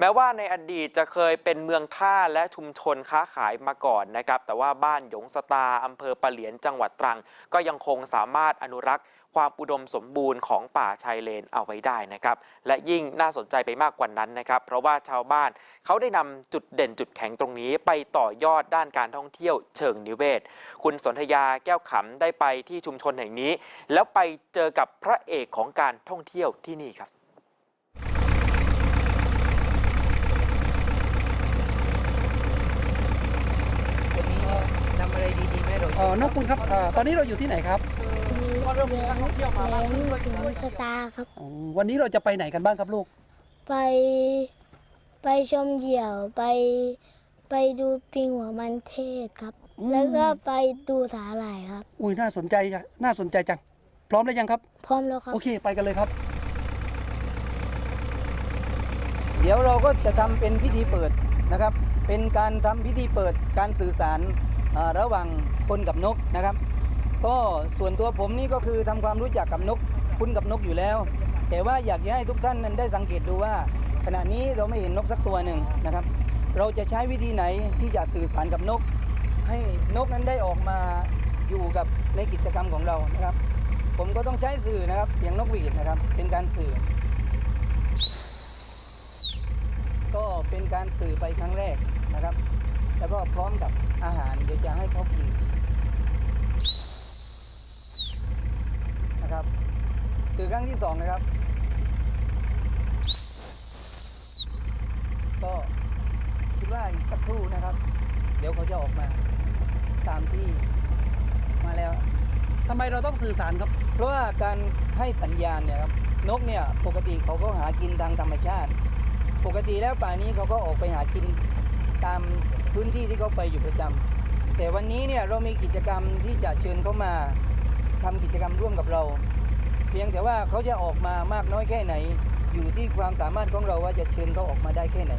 แม้ว่าในอดีตจะเคยเป็นเมืองท่าและชุมชนค้าขายมาก่อนนะครับ แต่ว่าบ้านหยงสตาอำเภอปะเหลียนจังหวัดตรัง ก็ยังคงสามารถอนุรักษ์ความอุดมสมบูรณ์ของป่าชายเลนเอาไว้ได้นะครับ และยิ่งน่าสนใจไปมากกว่านั้นนะครับ เพราะว่าชาวบ้านเขาได้นำจุดเด่นจุดแข็งตรงนี้ ไปต่อยอดด้านการท่องเที่ยวเชิงนิเวศ คุณสนธยาแก้วขำได้ไปที่ชุมชนแห่งนี้ แล้วไปเจอกับพระเอกของการท่องเที่ยวที่นี่ครับ วันนี้นำอะไรดีๆไหมเรา เออ น้องปุณครับเอ่อตอนนี้เราอยู่ที่ไหนครับมีแหลงแหลงขุนสตาร์ครับอืมวันนี้เราจะไปไหนกันบ้างครับลูก ไปไปชมเหยี่ยวไปไปดูปิงหัวมันเทศครับ อืม แล้วก็ไปดูสาหร่ายครับ อุ้ยน่าสนใจจังน่าสนใจจัง พร้อมแล้วยังครับ พร้อมแล้วครับ โอเคไปกันเลยครับ เดี๋ยวเราก็จะทำเป็นพิธีเปิดนะครับ เป็นการทำพิธีเปิดการสื่อสารอ่า ระหว่างคนกับนกนะครับ ก็ส่วนตัวผมนี่ก็คือทำความรู้จักกับนกคุ้นกับนกอยู่แล้ว แต่ว่าอยากจะให้ทุกท่านนั้นได้สังเกตดูว่า ขณะนี้เราไม่เห็นนกสักตัวหนึ่งนะครับ เราจะใช้วิธีไหนที่จะสื่อสารกับนก ให้นกนั้นได้ออกมาอยู่กับในกิจกรรมของเรานะครับ ผมก็ต้องใช้สื่อนะครับเสียงนกหวีดนะครับ เป็นการสื่อ ก็เป็นการสื่อไปครั้งแรกนะครับ แล้วก็พร้อมกับอาหารเดี๋ยวจะให้เขากินนะครับ สื่อครั้งที่สองนะครับ ก็คิดว่าอีกสักครู่นะครับ เดี๋ยวเขาจะออกมาตามที่มาแล้วทำไมเราต้องสื่อสารครับ เพราะว่าการให้สัญญาณเนี่ยครับนกเนี่ยปกติเขาก็หากินทางธรรมชาติ ปกติแล้วป่านี้เขาก็ออกไปหากิน ตามพื้นที่ที่เขาไปอยู่ประจำแต่วันนี้เนี่ยเรามีกิจกรรมที่จะเชิญเขามาทำกิจกรรมร่วมกับเรา เพียงแต่ว่าเขาจะออกมามากน้อยแค่ไหน อยู่ที่ความสามารถของเราว่าจะเชิญเขาออกมาได้แค่ไหน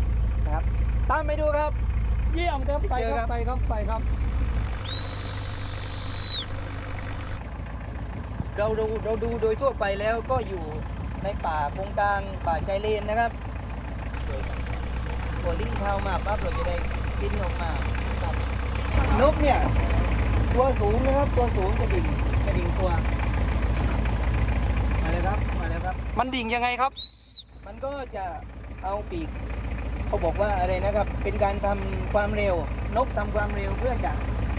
นะครับ ตามไปดูครับ เยี่ยมครับไปเจอคครัรับบไปครับไปครับ เราดูเราดูโดยทั่วไปแล้วก็อยู่ในป่าโครงกลางป่าชายเลนนะครับพ อลิงเข้ามาปั๊บเราจะได้บินออกมาครับนกเนี่ย ตัวสูงนะครับ ตัวสูงกระดิ่งกระดิ่งตัว มาเลยครับ มาเลยครับ มันดิ่งยังไงครับ มันก็จะเอาปีก เขาบอกว่าอะไรนะครับ เป็นการทำความเร็ว นกทำความเร็วเพื่อจะ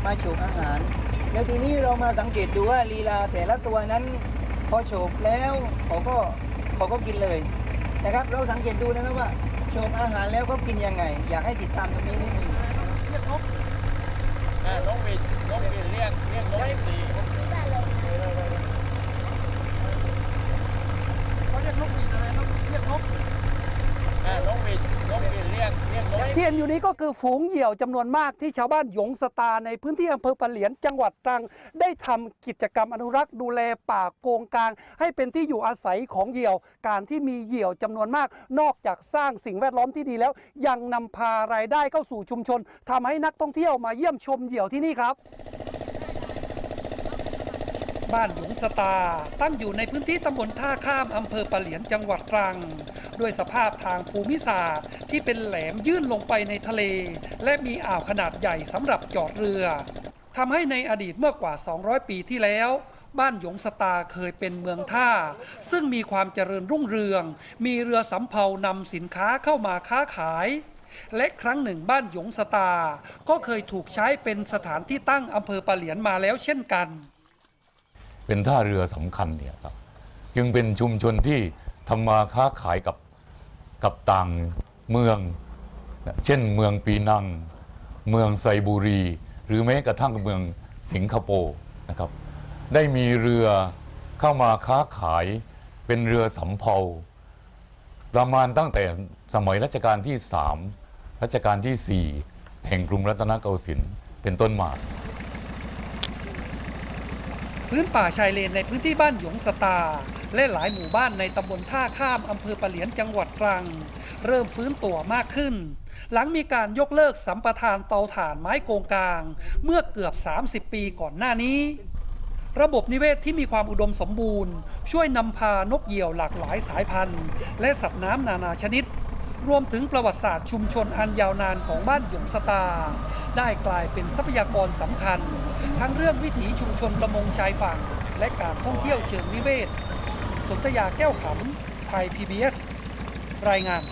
มาฉกอาหาร แล้วทีนี้เรามาสังเกตดูว่าลีลาแต่ละตัวนั้นพอโฉบแล้วเขาก็เขาก็กินเลย นะครับเราสังเกตดูนะครับว่าโฉบอาหารแล้วเขากินยังไง อยากให้ติดตามตรงนี้นิดนึงอ่านกหวีดนกหวีดเรียกเรียกนกสี่เขาเรียกนกหวีดอะไรนกเรียกนกอ่านกหวีดนกหวีดเรียกเรียกนก ที่เห็น อยู่นี้ก็คือฝูงเหยี่ยวจำนวนมากที่ชาวบ้านหยงสตาในพื้นที่อำเภอปะเหลียนจังหวัดตรัง ได้ทำกิจกรรมอนุรักษ์ดูแลป่าโกงกลาง ให้เป็นที่อยู่อาศัยของเหยี่ยว การที่มีเหยี่ยวจำนวนมาก นอกจากสร้างสิ่งแวดล้อมที่ดีแล้ว ยังนำพารายได้เข้าสู่ชุมชนทำให้นักท่องเที่ยวมาเยี่ยมชมเหยี่ยวที่นี่ครับ บ้านหยงสตา ตั้งอยู่ในพื้นที่ตำบลท่าข้ามอำเภอปะเหลียนจังหวัดตรัง ด้วยสภาพทางภูมิศาสตร์ที่เป็นแหลมยื่นลงไปในทะเล และมีอ่าวขนาดใหญ่สำหรับจอดเรือทำให้ในอดีตเมื่อกว่า 200 ปีที่แล้วบ้านหยงสตาเคยเป็นเมืองท่า ซึ่งมีความเจริญรุ่งเรือง มีเรือสำเภานำสินค้าเข้ามาค้าขาย และครั้งหนึ่งบ้านหยงสตา ก็เคยถูกใช้เป็นสถานที่ตั้งอำเภอปะเหลียนมาแล้วเช่นกัน เป็นท่าเรือสำคัญเนี่ยครับจึงเป็นชุมชนที่ทำมาค้าขายกับกับต่างเมืองนะเช่นเมืองปีนัง เมืองไซบูรี หรือแม้กระทั่งเมืองสิงคโปร์นะครับได้มีเรือเข้ามาค้าขายเป็นเรือสำเภา ประมาณตั้งแต่สมัยรัชกาลที่สามรัชกาลที่สี่แห่งกรุงรัตนโกสินทร์เป็นต้นมา พื้นป่าชายเลนในพื้นที่บ้านหยงสตา และหลายหมู่บ้านในตำบลท่าข้ามอำเภอปะเหลียนจังหวัดตรัง เริ่มฟื้นตัวมากขึ้น หลังมีการยกเลิกสัมปทานเตาถ่านไม้โกงกลาง เมื่อเกือบ 30 ปีก่อนหน้านี้ ระบบนิเวศที่มีความอุดมสมบูรณ์ ช่วยนำพานกเหยี่ยวหลากหลายสายพันธุ์ และสัตว์น้ำนานาชนิด รวมถึงประวัติศาสตร์ชุมชนอันยาวนานของบ้านหยงสตา ได้กลายเป็นทรัพยากรสำคัญ ทั้งเรื่องวิถีชุมชนประมงชายฝั่ง และการท่องเที่ยวเชิงนิเวศ สนธยาแก้วขำไทย PBS รายงาน